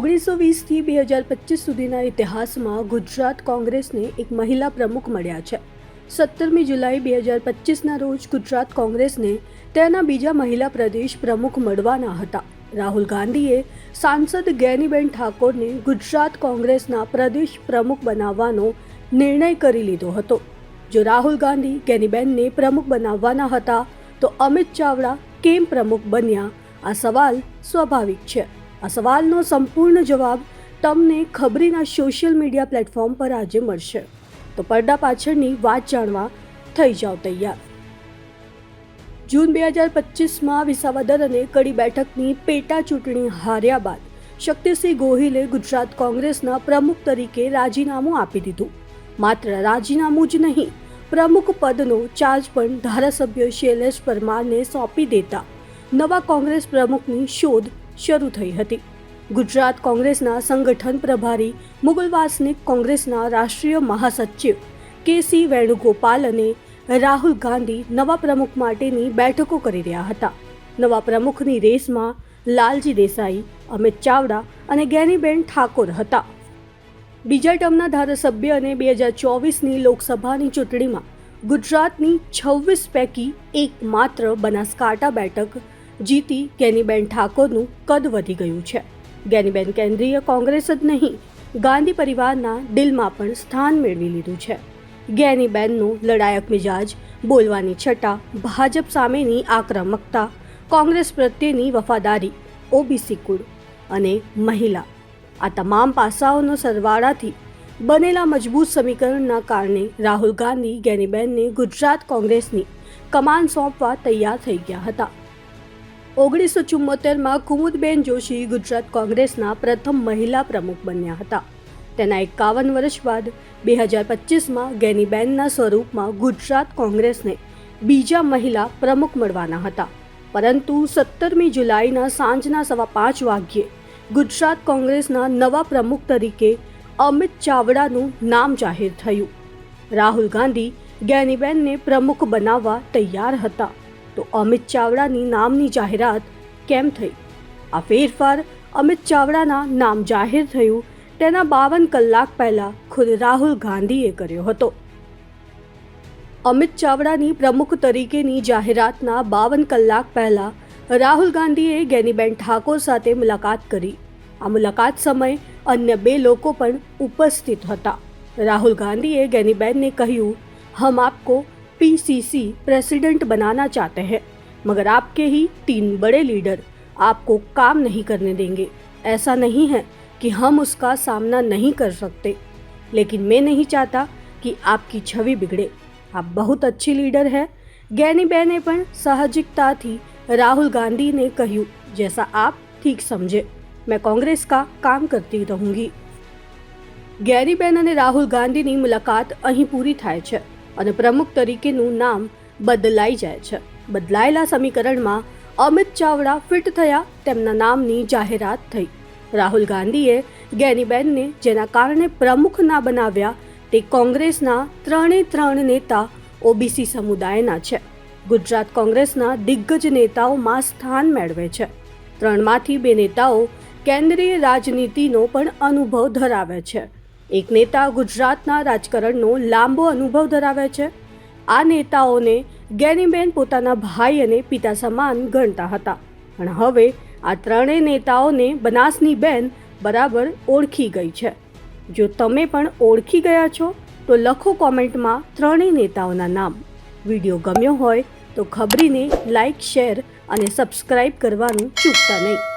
ઓગણીસો વીસથી બે હજાર પચીસ સુધીના ઇતિહાસમાં ગુજરાત કોંગ્રેસને એક મહિલા પ્રમુખ મળ્યા છે. સત્તરમી જુલાઈ બે હજાર પચીસના રોજ ગુજરાત કોંગ્રેસને તેના બીજા મહિલા પ્રદેશ પ્રમુખ મળવાના હતા. રાહુલ ગાંધીએ સાંસદ ગેનીબેન ઠાકોરને ગુજરાત કોંગ્રેસના પ્રદેશ પ્રમુખ બનાવવાનો નિર્ણય કરી લીધો હતો. જો રાહુલ ગાંધી ગેનીબેનને પ્રમુખ બનાવવાના હતા, તો અમિત ચાવડા કેમ પ્રમુખ બન્યા? આ સવાલ સ્વાભાવિક છે. આ સવાલનો સંપૂર્ણ જવાબ તમને ખબરીના સોશિયલ મીડિયા પ્લેટફોર્મ પર આજે મળશે. તો પડદા પાછળની વાત જાણવા થઈ જાઓ તૈયાર. જૂન બે હજાર પચીસમાં વિસાવદર અને કડી બેઠકની પેટા ચૂંટણી હાર્યા બાદ શક્તિસિંહ ગોહિલે ગુજરાત કોંગ્રેસના પ્રમુખ તરીકે રાજીનામું આપી દીધું. માત્ર રાજીનામું જ નહીં, પ્રમુખ પદનો ચાર્જ પણ ધારાસભ્ય શૈલેષ પરમારને સોંપી દેતા નવા કોંગ્રેસ પ્રમુખની શોધ શરૂ થઈ હતી. ગુજરાત કોંગ્રેસના સંગઠન પ્રભારી, મુગલ વાસનિક કોંગ્રેસના રાષ્ટ્રીય મહાસચિવ કે સી વેણુગોપાલ અને રાહુલ ગાંધી નવા પ્રમુખ માટેની બેઠકો કરી રહ્યા હતા. નવા પ્રમુખની રેસમાં લાલજી દેસાઈ, અમિત ચાવડા અને ગેનીબેન ઠાકોર હતા. બીજા ટર્મના ધારાસભ્ય અને બે હજાર ચોવીસની લોકસભાની ચૂંટણીમાં ગુજરાતની છવ્વીસ પૈકી એકમાત્ર બનાસકાંઠા બેઠક જીતી ગેનીબેન ઠાકોરનું કદ વધી ગયું છે. ગેનીબેન કેન્દ્રીય કોંગ્રેસ જ નહીં, ગાંધી પરિવારના દિલમાં પણ સ્થાન મેળવી લીધું છે. ગેનીબેનનું લડાયક મિજાજ, બોલવાની છટા, ભાજપ સામેની આક્રમકતા, કોંગ્રેસ પ્રત્યેની વફાદારી, ઓબીસી કુળ અને મહિલા, આ તમામ પાસાઓનો સરવાળાથી બનેલા મજબૂત સમીકરણના કારણે રાહુલ ગાંધી ગેનીબેનને ગુજરાત કોંગ્રેસની કમાન સોંપવા તૈયાર થઈ ગયા હતા. ઓગણીસો ચુમ્મોતેરમાં કુમુદબેન જોશી ગુજરાત કોંગ્રેસના પ્રથમ મહિલા પ્રમુખ બન્યા હતા. તેના એકાવન વર્ષ બાદ બે હજાર પચીસમાં ગેનીબેનના સ્વરૂપમાં ગુજરાત કોંગ્રેસને બીજા મહિલા પ્રમુખ મળવાના હતા. પરંતુ સત્તરમી જુલાઈના સાંજના સવા પાંચ વાગ્યે ગુજરાત કોંગ્રેસના નવા પ્રમુખ તરીકે અમિત ચાવડાનું નામ જાહેર થયું. રાહુલ ગાંધી ગેનીબેનને પ્રમુખ બનાવવા તૈયાર હતા. તો અમિત ચાવડાની નામની જાહેરાત કેમ થઈ? આ ફેરફાર અમિત ચાવડાના નામ જાહેર થયું તેના બાવન કલાક પહેલાં ખુદ રાહુલ ગાંધીએ કર્યો હતો. અમિત ચાવડાની પ્રમુખ તરીકેની જાહેરાતના બાવન કલાક પહેલાં રાહુલ ગાંધીએ ગેનીબેન ઠાકોર સાથે મુલાકાત કરી. આ મુલાકાત સમયે અન્ય બે લોકો પણ ઉપસ્થિત હતા. રાહુલ ગાંધીએ ગેનીબેનને કહ્યું, હમ આપકો पीसीसी प्रेसिडेंट बनाना चाहते हैं, मगर आपके ही तीन बड़े लीडर आपको काम नहीं करने देंगे। ऐसा नहीं है कि हम उसका सामना नहीं कर सकते, लेकिन मैं नहीं चाहता कि आपकी छवि बिगड़े। आप बहुत अच्छी लीडर है। ज्ञानी बहने पर साहजिकता थी, राहुल गांधी ने कहूँ जैसा आप ठीक समझे, मैं कांग्रेस का काम करती रहूँगी। गैरी बैना ने राहुल गांधी ने मुलाकात अही पूरी थाय અને પ્રમુખ તરીકેનું નામ બદલાઈ જાય છે. બદલાયેલા સમીકરણમાં અમિત ચાવડા ફિટ થયા, તેમના નામની જાહેરાત થઈ. રાહુલ ગાંધીએ ગેનીબેનને જેના કારણે પ્રમુખ ના બનાવ્યા, તે કોંગ્રેસના ત્રણે ત્રણ નેતા ઓબીસી સમુદાયના છે. ગુજરાત કોંગ્રેસના દિગ્ગજ નેતાઓમાં સ્થાન મેળવે છે. ત્રણમાંથી બે નેતાઓ કેન્દ્રીય રાજનીતિનો પણ અનુભવ ધરાવે છે. એક નેતા ગુજરાતના રાજકારણનો લાંબો અનુભવ ધરાવે છે. આ નેતાઓને ગેનીબેન પોતાના ભાઈ અને પિતા સમાન ગણતા હતા. પણ હવે આ ત્રણેય નેતાઓને બનાસની બેન બરાબર ઓળખી ગઈ છે. જો તમે પણ ઓળખી ગયા છો, તો લખો કોમેન્ટમાં ત્રણેય નેતાઓના નામ. વીડિયો ગમ્યો હોય તો ખબરીને લાઈક, શેર અને સબસ્ક્રાઇબ કરવાનું ચૂકતા નહીં.